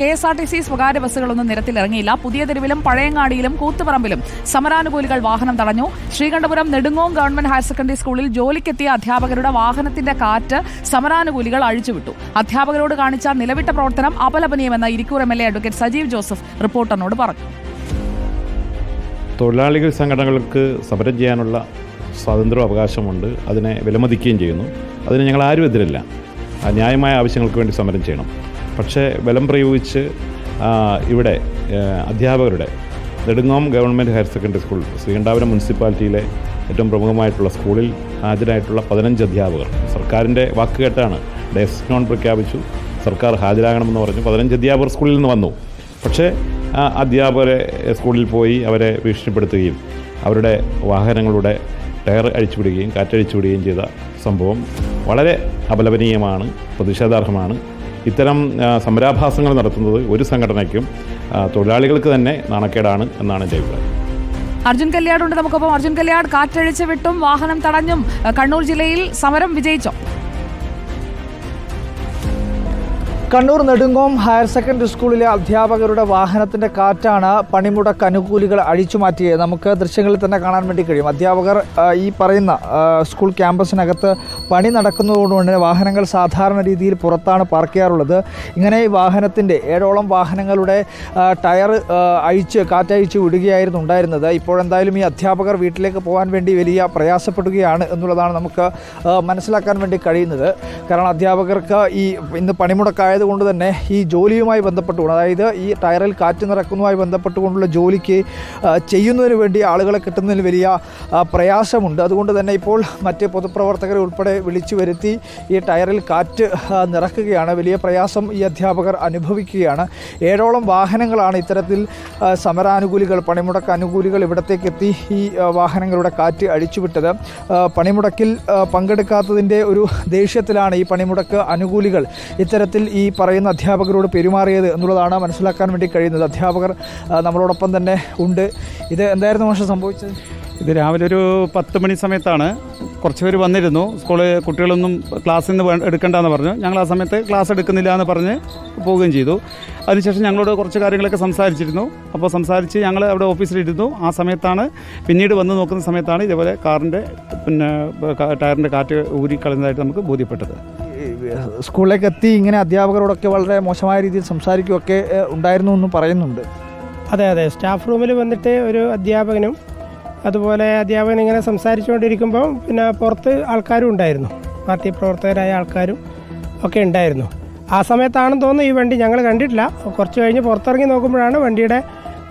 K S R T C സ്വകാര്യ ബസ്സുകളൊന്നും നിരത്തിലിറങ്ങിയില്ല. പുതിയ തെരുവിലും പഴയങ്ങാടിയിലും കൂത്തുപറമ്പിലും സമരാനുകൂലികൾ വാഹനം തടഞ്ഞു. Sreekandapuram Nedungome government higher secondary സ്കൂളിൽ ജോലിക്കെത്തിയ അധ്യാപകരുടെ വാഹനത്തിന്റെ കാറ്റ് സമരാനുകൂലികൾ അഴിച്ചുവിട്ടു. അധ്യാപകരോട് കാണിച്ച നിലവിട്ട പ്രവർത്തനം അപലപനീയമെന്ന് Irikkur M L A advocate Sajeev Joseph റിപ്പോർട്ടറിനോട് പറഞ്ഞു. തൊഴിലാളികൾ സംഘടനകൾക്ക് സമരം ചെയ്യാനുള്ള സ്വാതന്ത്ര്യ അവകാശമുണ്ട്. അതിനെ വിലമതിക്കുകയും ചെയ്യുന്നു. അതിന് ഞങ്ങൾ ആരും എതിരല്ല. ന്യായമായ ആവശ്യങ്ങൾക്ക് വേണ്ടി സമരം ചെയ്യണം. പക്ഷേ ബലം പ്രയോഗിച്ച് ഇവിടെ അധ്യാപകരുടെ Nedungome government higher secondary school Sreekandapuram മുനിസിപ്പാലിറ്റിയിലെ ഏറ്റവും പ്രമുഖമായിട്ടുള്ള സ്കൂളിൽ ഹാജരായിട്ടുള്ള പതിനഞ്ച് അധ്യാപകർ. സർക്കാരിന്റെ വാക്കുകേട്ടാണ് ഡെസ്ക് നോൺ പ്രഖ്യാപിച്ചു. സർക്കാർ ഹാജരാകണമെന്ന് പറഞ്ഞു. പതിനഞ്ച് അധ്യാപകർ സ്കൂളിൽ നിന്ന് വന്നു. പക്ഷേ അധ്യാപകരെ സ്കൂളിൽ പോയി അവരെ ഭീഷണിപ്പെടുത്തുകയും അവരുടെ വാഹനങ്ങളുടെ ടയർ അഴിച്ചുവിടുകയും കാറ്റഴിച്ചുവിടുകയും ചെയ്ത സംഭവം വളരെ അപലപനീയമാണ് പ്രതിഷേധാർഹമാണ്. ഇത്തരം സമരാഭാസങ്ങൾ നടത്തുന്നത് ഒരു സംഘടനയ്ക്കും തൊഴിലാളികൾക്ക് തന്നെ നാണക്കേടാണ് എന്നാണ് എന്റെ അഭിപ്രായം. അർജുൻ കല്യാട് ഉണ്ട് നമുക്കൊപ്പം. അർജുൻ കല്യാട് കാറ്റഴിച്ച് വിട്ടും വാഹനം തടഞ്ഞും കണ്ണൂർ ജില്ലയിൽ സമരം വിജയിച്ചോ? കണ്ണൂർ നെടുങ്കോം ഹയർ സെക്കൻഡറി സ്കൂളിലെ അധ്യാപകരുടെ വാഹനത്തിന്റെ കാറ്റാണ് പണിമുടക്ക് അനുകൂലികൾ അഴിച്ചുമാറ്റിയത്. നമുക്ക് ദൃശ്യങ്ങളിൽ തന്നെ കാണാൻ വേണ്ടി കഴിയും. അധ്യാപകർ ഈ പറയുന്ന സ്കൂൾ ക്യാമ്പസിനകത്ത് പണി നടക്കുന്നതുകൊണ്ട് വാഹനങ്ങൾ സാധാരണ രീതിയിൽ പുറത്താണ് പാർക്ക് ചെയ്യാറുള്ളത്. ഇങ്ങനെ ഈ വാഹനത്തിന്റെ ഏഴോളം വാഹനങ്ങളുടെ ടയർ അഴിച്ച് കാറ്റഴിച്ച് വിടുകയായിരുന്നു ഉണ്ടായിരുന്നത്. ഇപ്പോഴെന്തായാലും ഈ അധ്യാപകർ വീട്ടിലേക്ക് പോകാൻ വേണ്ടി വലിയ പ്രയാസപ്പെടുകയാണ് എന്നുള്ളതാണ് നമുക്ക് മനസ്സിലാക്കാൻ വേണ്ടി കഴിയുന്നത്. കാരണം അധ്യാപകർക്ക് ഈ ഇന്ന് പണിമുടക്കായതുകൊണ്ട് തന്നെ ഈ ജോലിയുമായി ബന്ധപ്പെട്ടുകൊണ്ട് അതായത് ഈ ടയറിൽ കാറ്റ് നിറക്കുന്നതുമായി ബന്ധപ്പെട്ടുകൊണ്ടുള്ള ജോലിക്ക് ചെയ്യുന്നതിന് വേണ്ടി ആളുകളെ കിട്ടുന്നതിന് വലിയ പ്രയാസമുണ്ട്. അതുകൊണ്ട് തന്നെ ഇപ്പോൾ മറ്റ് പൊതുപ്രവർത്തകരെ ഉൾപ്പെടെ വിളിച്ചു വരുത്തി ഈ ടയറിൽ കാറ്റ് നിറക്കുകയാണ്. വലിയ പ്രയാസം ഈ അധ്യാപകർ അനുഭവിക്കുകയാണ്. ഏഴോളം വാഹനങ്ങളാണ് ഇത്തരത്തിൽ സമരാനുകൂലികൾ പണിമുടക്ക് അനുകൂലികൾ ഇവിടത്തേക്ക് എത്തി ഈ വാഹനങ്ങളുടെ കാറ്റ് അഴിച്ചുവിട്ടത്. പണിമുടക്കിൽ പങ്കെടുക്കാത്തതിന്റെ ഒരു ദേഷ്യത്തിലാണ് ഈ പണിമുടക്ക് അനുകൂലികൾ. ഇത്തരത്തിൽ ഈ പറയുന്ന അധ്യാപകരോട് പെരുമാറിയത് എന്നുള്ളതാണ് മനസ്സിലാക്കാൻ വേണ്ടി കഴിയുന്നത്. അധ്യാപകർ നമ്മളോടൊപ്പം തന്നെ ഉണ്ട്. ഇത് എന്തായിരുന്നു മോശം സംഭവിച്ചത്? ഇത് രാവിലെ ഒരു പത്ത് മണി സമയത്താണ് കുറച്ച് പേര് വന്നിരുന്നു. സ്കൂളിൽ കുട്ടികളൊന്നും ക്ലാസ്സിൽ നിന്ന് എടുക്കേണ്ടെന്ന് പറഞ്ഞു. ഞങ്ങൾ ആ സമയത്ത് ക്ലാസ് എടുക്കുന്നില്ല എന്ന് പറഞ്ഞ് പോവുകയും ചെയ്തു. അതിനുശേഷം ഞങ്ങളോട് കുറച്ച് കാര്യങ്ങളൊക്കെ സംസാരിച്ചിരുന്നു. അപ്പോൾ സംസാരിച്ച് ഞങ്ങൾ അവിടെ ഓഫീസിലിരുന്നു. ആ സമയത്താണ് പിന്നീട് വന്ന് നോക്കുന്ന സമയത്താണ് ഇതേപോലെ കാറിന്റെ പിന്നെ ടയറിന്റെ കാറ്റ് ഊരി കളഞ്ഞതായിട്ട് നമുക്ക് ബോധ്യപ്പെട്ടത്. സ്കൂളിലേക്ക് എത്തി ഇങ്ങനെ അധ്യാപകരോടൊക്കെ വളരെ മോശമായ രീതിയിൽ സംസാരിക്കുകയൊക്കെ ഉണ്ടായിരുന്നു എന്നും പറയുന്നുണ്ട്. അതെ അതെ. സ്റ്റാഫ് റൂമിൽ വന്നിട്ട് ഒരു അധ്യാപകനും അതുപോലെ അധ്യാപകൻ ഇങ്ങനെ സംസാരിച്ചുകൊണ്ടിരിക്കുമ്പോൾ പിന്നെ പുറത്ത് ആൾക്കാരും ഉണ്ടായിരുന്നു. പാർട്ടി പ്രവർത്തകരായ ആൾക്കാരും ഒക്കെ ഉണ്ടായിരുന്നു. ആ സമയത്താണെന്ന് തോന്നുന്നു ഈ വണ്ടി ഞങ്ങൾ കണ്ടിട്ടില്ല. കുറച്ച് കഴിഞ്ഞ് പുറത്തിറങ്ങി നോക്കുമ്പോഴാണ് വണ്ടിയുടെ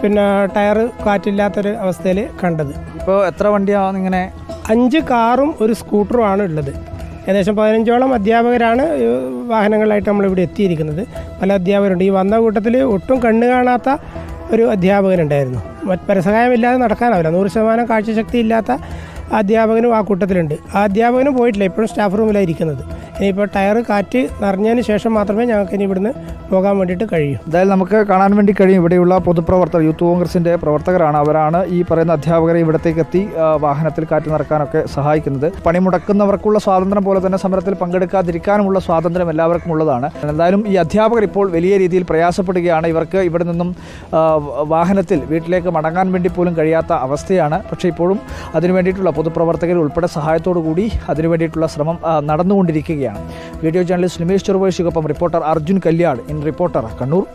പിന്നെ ടയർ കാറ്റില്ലാത്തൊരു അവസ്ഥയിൽ കണ്ടത്. ഇപ്പോൾ എത്ര വണ്ടിയാണ് ഇങ്ങനെ? അഞ്ച് കാറും ഒരു സ്കൂട്ടറും ആണ് ഉള്ളത്. ഏകദേശം പതിനഞ്ചോളം അധ്യാപകരാണ് വാഹനങ്ങളായിട്ട് നമ്മളിവിടെ എത്തിയിരിക്കുന്നത്. പല അധ്യാപകരുണ്ട്. ഈ വന്ന കൂട്ടത്തിൽ ഒട്ടും കണ്ണു കാണാത്ത ഒരു അധ്യാപകനുണ്ടായിരുന്നു. പരസഹായമില്ലാതെ നടക്കാനാവില്ല. നൂറ് ശതമാനം കാഴ്ചശക്തി ഇല്ലാത്ത അധ്യാപകനും ആ കൂട്ടത്തിലുണ്ട്. ആ അധ്യാപകനും പോയിട്ടില്ല. ഇപ്പോഴും സ്റ്റാഫ് റൂമിലാണ് ഇരിക്കുന്നത്. ഇനിയിപ്പോൾ ടയർ കാറ്റ് നിറഞ്ഞതിന് ശേഷം മാത്രമേ ഞങ്ങൾക്ക് ഇനി ഇവിടുന്ന് പോകാൻ വേണ്ടിയിട്ട് കഴിയൂ. എന്തായാലും നമുക്ക് കാണാൻ വേണ്ടി കഴിയും. ഇവിടെയുള്ള പൊതുപ്രവർത്തകർ യൂത്ത് കോൺഗ്രസിന്റെ പ്രവർത്തകരാണ്. അവരാണ് ഈ പറയുന്ന അധ്യാപകരെ ഇവിടത്തേക്ക് എത്തി വാഹനത്തിൽ കാറ്റ് നിറക്കാനൊക്കെ സഹായിക്കുന്നത്. പണിമുടക്കുന്നവർക്കുള്ള സ്വാതന്ത്ര്യം പോലെ തന്നെ സമരത്തിൽ പങ്കെടുക്കാതിരിക്കാനുമുള്ള സ്വാതന്ത്ര്യം എല്ലാവർക്കും ഉള്ളതാണ്. എന്തായാലും ഈ അധ്യാപകർ ഇപ്പോൾ വലിയ രീതിയിൽ പ്രയാസപ്പെടുകയാണ്. ഇവർക്ക് ഇവിടെ നിന്നും വാഹനത്തിൽ വീട്ടിലേക്ക് മടങ്ങാൻ വേണ്ടി പോലും കഴിയാത്ത അവസ്ഥയാണ്. പക്ഷേ ഇപ്പോഴും അതിനു വേണ്ടിയിട്ടുള്ള പൊതുപ്രവർത്തകർ ഉൾപ്പെടെ സഹായത്തോടു കൂടി അതിനു വേണ്ടിയിട്ടുള്ള ശ്രമം ആ, video journalist Nimesh ചെറുവയശിക്കൊപ്പം reporter Arjun Kalyad in reporter Kannur.